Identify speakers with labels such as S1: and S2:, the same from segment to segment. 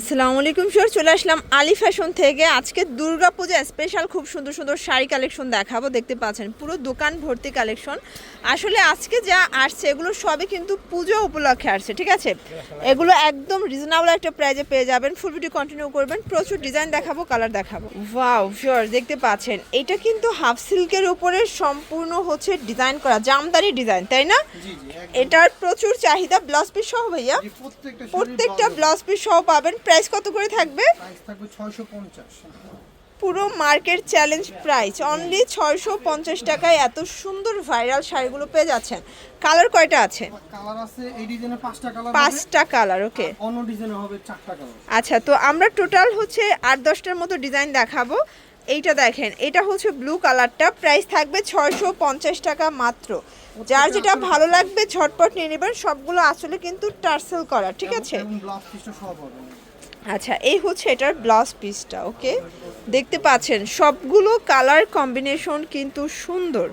S1: আসসালামু আলাইকুম স্যার চলে আসলাম আলি ফ্যাশন থেকে। আজকে দুর্গাপূজা স্পেশাল খুব সুন্দর সুন্দর শাড়ি কালেকশন দেখাবো দেখতে পাচ্ছেন পুরো দোকান ভর্তি কালেকশন আসলে আজকে যা আসছে এগুলো সবই কিন্তু পুজো উপলক্ষে আসছে ঠিক আছে? এগুলো একদম রিজনেবল একটা প্রাইজে পেয়ে যাবেন ফুল ভিডিও কন্টিনিউ করবেন প্রচুর ডিজাইন দেখাবো কালার দেখাবো। ওয়াও শিওর দেখতে পাচ্ছেন এটা কিন্তু হাফ সিল্কের উপরে সম্পূর্ণ হচ্ছে ডিজাইন করা জামদানি ডিজাইন তাই না। এটার প্রচুর চাহিদা ব্লাউজ পিস সহ ভাইয়া।
S2: প্রত্যেকটা
S1: ব্লাউজ পিস সহ পাবেন প্রাইস কত করে থাকবে? পুরো মার্কেট চ্যালেঞ্জ প্রাইস অনলি ছয়শো পঞ্চাশ টাকায় এত সুন্দর ভাইরাল শাড়িগুলো পেয়ে যাচ্ছেন। কালার কয়টা আছে?
S2: পাঁচটা কালার
S1: ওকে আচ্ছা তো আমরা টোটাল হচ্ছে আট দশটার মতো ডিজাইন দেখাবো। এইটা দেখেন এটা হচ্ছে ব্লু কালারটা প্রাইস থাকবে ছয়শো পঞ্চাশ টাকা মাত্র। যার যেটা ভালো লাগবে ঝটপট নিয়ে নেবেন। সবগুলো আসলে কিন্তু টার্সেল করা ঠিক আছে? আচ্ছা এই হচ্ছে এটার ব্লাউজ পিসটা ওকে দেখতে পাচ্ছেন, সবগুলো কালার কম্বিনেশন কিন্তু সুন্দর।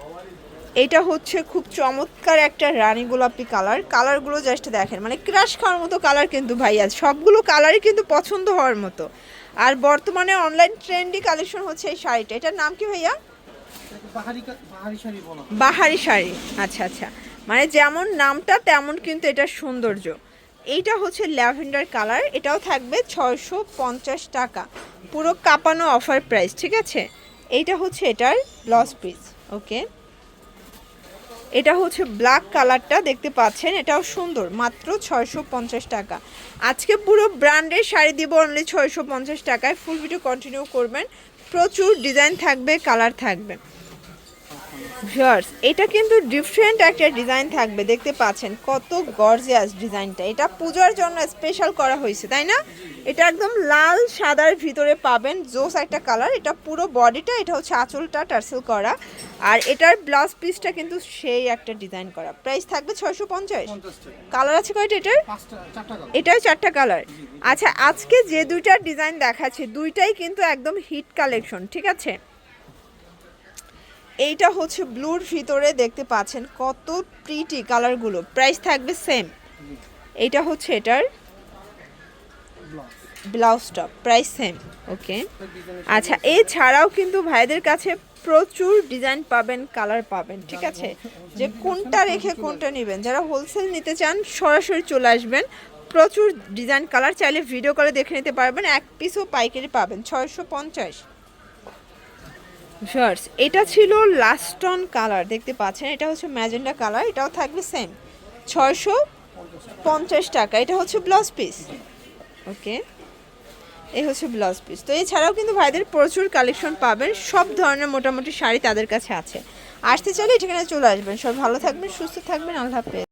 S1: এটা হচ্ছে খুব চমৎকার একটা রানী গোলাপি কালার কালারগুলো জাস্ট দেখেন মানে ক্রাশ খাওয়ার মতো কালার কিন্তু ভাইয়া, সবগুলো কালারই কিন্তু পছন্দ হওয়ার মতো। আর বর্তমানে অনলাইন ট্রেন্ডি কালেকশন হচ্ছে এই শাড়িটা। এটার নাম কি ভাইয়া?
S2: বাহারি শাড়ি
S1: আচ্ছা আচ্ছা। মানে যেমন নামটা তেমন কিন্তু এটা সৌন্দর্য। এইটা হচ্ছে ল্যাভেন্ডার কালার, এটাও থাকবে ছয়শো পঞ্চাশ টাকা। পুরো কাপানো অফার প্রাইস, ঠিক আছে? এইটা হচ্ছে এটার ব্লাউজ পিস, ওকে? এটা হচ্ছে ব্ল্যাক কালারটা, দেখতে পাচ্ছেন? এটাও সুন্দর, মাত্র ছয়শো পঞ্চাশ টাকা। আজকে পুরো ব্র্যান্ডের শাড়ি দিব অনলি ছয়শো পঞ্চাশ টাকায়। ফুল ভিডিও কন্টিনিউ করবেন। প্রচুর ডিজাইন থাকবে কালার থাকবে। ভিউয়ার্স এটা কিন্তু ডিফারেন্ট একটা ডিজাইন থাকবে দেখতে পাচ্ছেন। কত গর্জিয়াস ডিজাইনটা এটা পূজার জন্য স্পেশাল করা হয়েছে তাই না? এটা একদম লাল সাদার ভিতরে পাবেন জোস একটা কালার এটা পুরো বডিটা এটা হচ্ছে আঁচলটা টার্সেল করা। আর এটার ব্লাউজ পিসটা কিন্তু সেই একটা ডিজাইন করা। প্রাইস থাকবে ছয়শো পঞ্চাশ। কালার আছে কয়টা এটার?
S2: পাঁচটা চারটা কালার
S1: এটাও চারটা কালার আচ্ছা আজকে যে দুইটার ডিজাইন দেখাচ্ছে দুইটাই কিন্তু একদম হিট কালেকশন ঠিক আছে? এইটা হচ্ছে ব্লুর ভিতরে দেখতে পাচ্ছেন কত প্রিটি কালারগুলো প্রাইস থাকবে সেম এইটা হচ্ছে এটার
S2: ব্লাউজ
S1: ব্লাউজটা প্রাইস সেম ওকে আচ্ছা এছাড়াও কিন্তু ভাইদের কাছে প্রচুর ডিজাইন পাবেন কালার পাবেন, ঠিক আছে? যে কোনটা রেখে কোনটা নেবেন। যারা হোলসেল নিতে চান, সরাসরি চলে আসবেন। প্রচুর ডিজাইন কালার চাইলে ভিডিও করে দেখে নিতে পারবেন। এক পিসও পাইকারি পাবেন, ছয়শো পঞ্চাশ। শার্টস এটা ছিল লাস্টন কালার দেখতে পাচ্ছেন? এটা হচ্ছে ম্যাজেন্ডা কালার এটাও থাকবে সেম ছয়শো পঞ্চাশ টাকা, এটা হচ্ছে ব্লাউজ পিস ওকে এই হচ্ছে ব্লাউজ পিস তো এছাড়াও কিন্তু ভাইদের প্রচুর কালেকশন পাবেন, সব ধরনের মোটামুটি শাড়ি তাদের কাছে আছে। আসতে চাইলে এখানে চলে আসবেন। সব ভালো থাকবেন, সুস্থ থাকবেন, আল্লাহ হাফেজ।